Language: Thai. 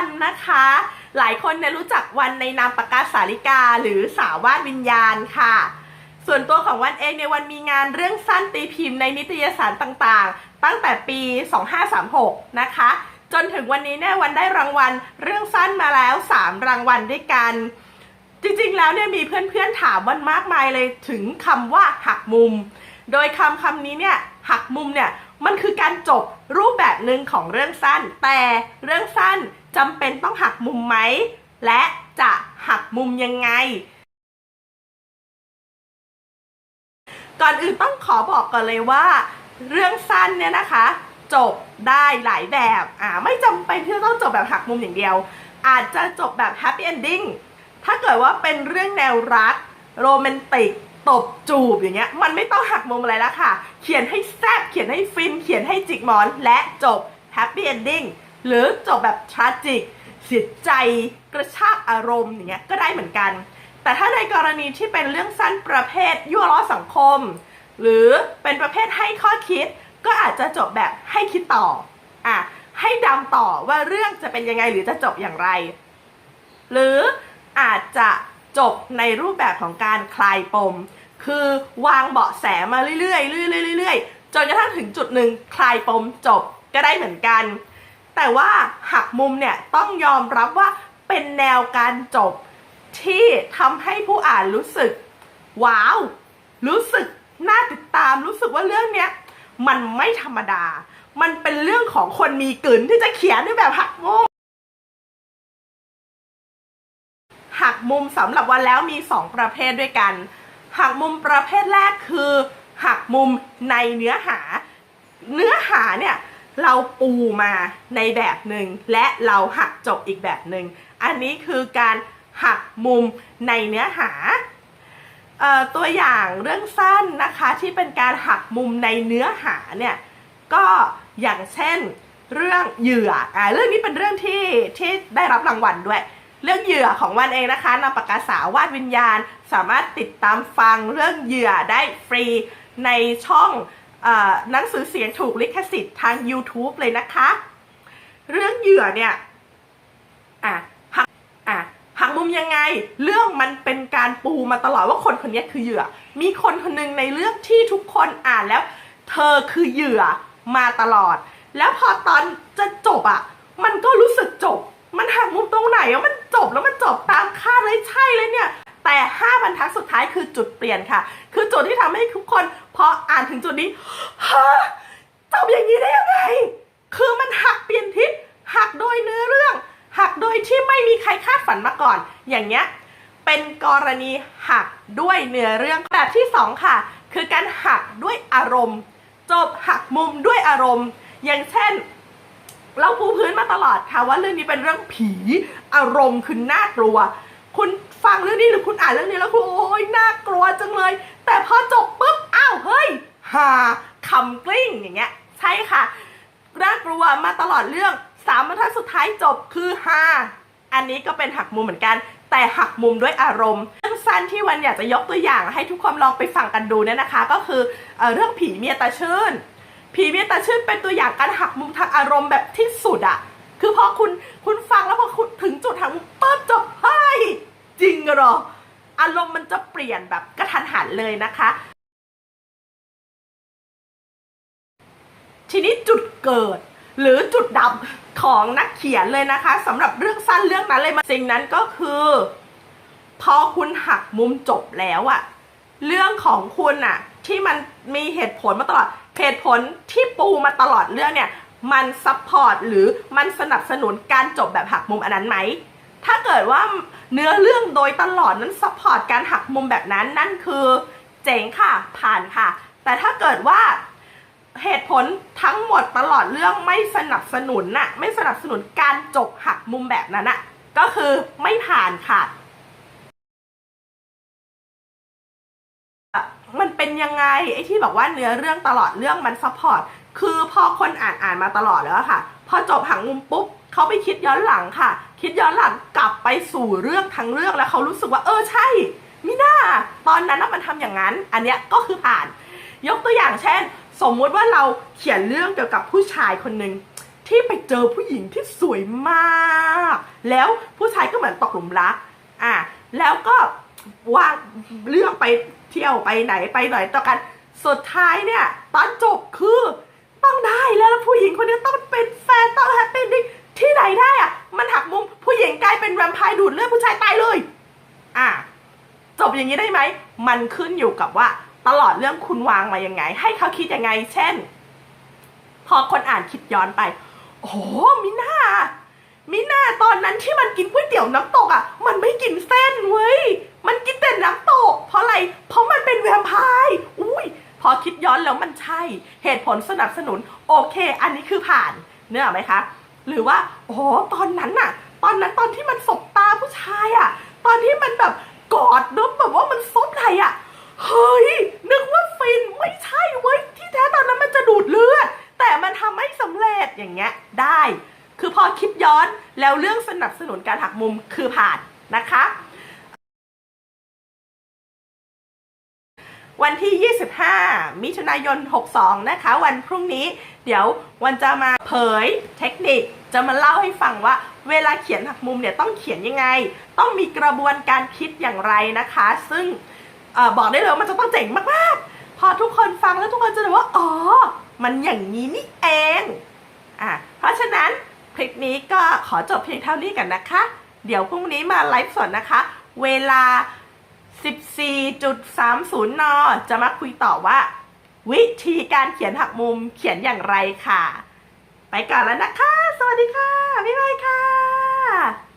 วันนะคะ หลายคนเนี่ยรู้จักวันในนามปากกาสาริกาหรือสาวาดวิญญาณค่ะ ส่วนตัวของวันเองในวันมีงานเรื่องสั้นตีพิมพ์ในนิตยสารต่างๆ ตั้งแต่ปี 2536 นะคะ จนถึงวันนี้เนี่ยวันได้รางวัลเรื่องสั้นมาแล้ว 3 รางวัลด้วยกัน จริงๆแล้วเนี่ยมีเพื่อนๆถามวันมากมายเลยถึงคำว่าหักมุม โดยคำคำนี้เนี่ยหักมุมเนี่ย มันคือการจบรูปแบบหนึ่งของเรื่องสั้น แต่เรื่องสั้นจำเป็นต้องหักมุมไหม และจะหักมุมยังไง ก่อนอื่นต้องขอบอกก่อนเลยว่า เรื่องสั้นเนี่ยนะคะ จบได้หลายแบบอ่าไม่จำเป็นที่จะต้องจบแบบหักมุมอย่างเดียว อาจจะจบแบบแฮปปี้เอนดิ้งถ้าเกิดว่าเป็นเรื่องแนวรักโรแมนติก ตบจูบอย่างเงี้ยมันไม่ต้องหักมุมอะไรแล้วค่ะ เขียนให้แซบเขียนให้ฟิน เขียนให้จิกหมอนและจบแฮปปี้เอนดิ้งหรือจบแบบทราจิกเสียใจกระชากอารมณ์อย่างเงี้ยก็ได้เหมือนกัน แต่ถ้าในกรณีที่เป็นเรื่องสั้นประเภทยั่วล้อสังคม หรือเป็นประเภทให้ข้อคิด ก็อาจจะจบแบบให้คิดต่ออะให้ดำต่อว่าเรื่องจะเป็นยังไงหรือจะจบอย่างไร หรืออาจจะ จบในรูปแบบของการคลายปม คือวางเบาะแสมาเรื่อยๆเรื่อยๆเรื่อยๆจนกระทั่งถึงจุดหนึ่งคลายปมจบก็ได้เหมือนกัน แต่ว่าหักมุมเนี่ยต้องยอมรับว่าเป็นแนวการจบที่ทำให้ผู้อ่านรู้สึก ว้าว รู้สึกน่าติดตามรู้สึกว่าเรื่องเนี้ยมันไม่ธรรมดา มันเป็นเรื่องของคนมีกลืนที่จะเขียนด้วยแบบหักมุม มุมสำหรับวันแล้วมี 2 ประเภทด้วยกัน หักมุมประเภทแรกคือ หักมุมในเนื้อหา เนื้อหาเนี่ยเราปูมาในแบบหนึ่งและเราหักจบอีกแบบหนึ่งอันนี้คือการหักมุมในเนื้อหาออตัวอย่างเรื่องสั้นนะคะที่เป็นการหักมุมในเนื้อหาเนี่ยก็อย่างเช่นเรื่องเหยื่ออ่าเรื่องนี้เป็นเรื่องที่ที่ได้รับรางวัลด้วย เรื่องเหยื่อของวันเองนะคะนำปากกาสาวาดวิญญาณ สามารถติดตามฟังเรื่องเหยื่อได้ฟรีในช่องหนังสือเสียงถูกลิขสิทธิ์ทาง YouTube เลยนะคะ เรื่องเหยื่อเนี่ยอะหักอะหักมุมยังไง เรื่องมันเป็นการปูมาตลอดว่าคนคนนี้คือเหยื่อ มีคนคนหนึ่งในเรื่องที่ทุกคนอ่านแล้ว เธอคือเหยื่อมาตลอด แล้วพอตอนจะจบอะ มันก็รู้สึกจบ มันหักมุมตรงไหนอะมันจบแล้วมันจบตามคาดเลยใช่เลยเนี่ย แต่ห้าบรรทัดสุดท้ายคือจุดเปลี่ยนค่ะ คือจุดที่ทำให้ทุกคนพออ่านถึงจุดนี้ฮะจบอย่างนี้ได้ยังไง คือมันหักเปลี่ยนทิศหักโดยเนื้อเรื่อง หักโดยที่ไม่มีใครคาดฝันมาก่อน อย่างเงี้ยเป็นกรณีหักด้วยเนื้อเรื่องแบบที่สองค่ะ คือการหักด้วยอารมณ์ จบหักมุมด้วยอารมณ์ อย่างเช่น เราปูพื้นมาตลอดค่ะว่าเรื่องนี้เป็นเรื่องผีอารมณ์คือน่ากลัว คุณฟังเรื่องนี้หรือคุณอ่านเรื่องนี้แล้วคุณโอ้ยน่ากลัวจังเลย แต่พอจบปุ๊บอ้าวเฮ้ยฮาคำกลิ้งอย่างเงี้ย ใช่ค่ะน่ากลัวมาตลอดเรื่องสามบรรทัดสุดท้ายจบคือฮาอันนี้ก็เป็นหักมุมเหมือนกัน แต่หักมุมด้วยอารมณ์เรื่องสั้นที่วันอยากจะยกตัวอย่างให้ทุกคนลองไปฟังกันดูเนี่ยนะคะ ก็คือเอเรื่องผีเมียตาชื่น ผีเมียตาชื่นเป็นตัวอย่างการหักมุมทางอารมณ์แบบที่สุดอะคือพอคุณคุณฟังแล้วพอคุณถึงจุดหักมุมปั๊บจบเฮ้ยจริงเหรอ อารมณ์มันจะเปลี่ยนแบบกระทันหันเลยนะคะ ทีนี้จุดเกิดหรือจุดดับของนักเขียนเลยนะคะสำหรับเรื่องสั้นเรื่องนั้นเลยมาสิ่งนั้นก็คือ พอคุณหักมุมจบแล้วอะเรื่องของคุณอะที่มันมีเหตุผลมาตลอด เหตุผลที่ปูมาตลอดเรื่องเนี่ยมันซัพพอร์ตหรือมันสนับสนุนการจบแบบหักมุมอันนั้นไหม ถ้าเกิดว่าเนื้อเรื่องโดยตลอดนั้นซัพพอร์ตการหักมุมแบบนั้นนั่นคือเจ๋งค่ะผ่านค่ะ แต่ถ้าเกิดว่าเหตุผลทั้งหมดตลอดเรื่องไม่สนับสนุนน่ะไม่สนับสนุนการจบหักมุมแบบนั้นน่ะก็คือไม่ผ่านค่ะ เป็นยังไงไอ้ที่บอกว่าเนื้อเรื่องตลอดเรื่องมันซัพพอร์ตคือพอคนอ่านอ่านมาตลอดแล้วค่ะ พอจบหักมุมปุ๊บเขาไปคิดย้อนหลังค่ะ คิดย้อนหลังกลับไปสู่เรื่องทั้งเรื่องแล้วเขารู้สึกว่าเออใช่มิน่าตอนนั้นน่ะมันทำอย่างนั้น อันเนี้ยก็คือผ่าน ยกตัวอย่างเช่น สมมุติว่าเราเขียนเรื่องเกี่ยวกับผู้ชายคนหนึ่งที่ไปเจอผู้หญิงที่สวยมาก แล้วผู้ชายก็เหมือนตกหลุมรักอะแล้วก็ว่างเลือกไป เที่ยวไปไหนไปหน่อยต่อกัน สุดท้ายเนี่ย ตอนจบคือต้องได้แล้วผู้หญิงคนนี้ต้องเป็นแฟนต้องแฮปปี้ดิ้งที่ไหนได้อะมันหักมุมผู้หญิงกลายเป็นแวมไพร์ดูดเลือดผู้ชายตายเลย อะจบอย่างนี้ได้ไหม มันขึ้นอยู่กับว่า ตลอดเรื่องคุณวางมายังไง ให้เขาคิดยังไง เช่น พอคนอ่านคิดย้อนไป โอ้มิน่ามิน่าตอนนั้นที่มันกินก๋วยเตี๋ยวน้ำตกอะ มันไม่กินเส้นเว้ย มันกินแต่น้ำตกะอะไร เพราะมันเป็นแวมไพร์อุ้ยพอคิดย้อนแล้วมันใช่ เหตุผลสนับสนุน โอเค อันนี้คือผ่านเนื้อไหมคะ หรือว่า โอ้ตอนนั้นน่ะ ตอนนั้นตอนที่มันสบตาผู้ชายอะตอนที่มันแบบกอดนึกแบบว่ามันซบไหลอะเฮ้ย นึกว่าฟิน ไม่ใช่เว้ย ที่แท้ตอนนั้นมันจะดูดเลือด แต่มันทำไม่สำเร็จอย่างเงี้ย ได้ คือพอคิดย้อนแล้วเรื่องสนับสนุนการหักมุมคือผ่านนะคะ วันที่ 25 มิถุนายน 62 นะคะ วันพรุ่งนี้ เดี๋ยววันจะมาเผยเทคนิค จะมาเล่าให้ฟังว่า เวลาเขียนหักมุมเนี่ยต้องเขียนยังไง ต้องมีกระบวนการคิดอย่างไรนะคะ ซึ่งออบอกได้เลยว่ามันจะต้องเจ๋งมากๆ พอทุกคนฟังแล้วทุกคนจะรู้ว่า อ๋อ มันอย่างนี้นี่เอง อะ เพราะฉะนั้นคลิปนี้ก็ขอจบเพียงเท่านี้กันนะคะ เดี๋ยวพรุ่งนี้มาไลฟ์สดนะคะ เวลา 14.30 น จะมาคุยต่อว่า วิธีการเขียนหักมุมเขียนอย่างไรค่ะ ไปก่อนแล้วนะคะ สวัสดีค่ะ บ๊ายบายค่ะ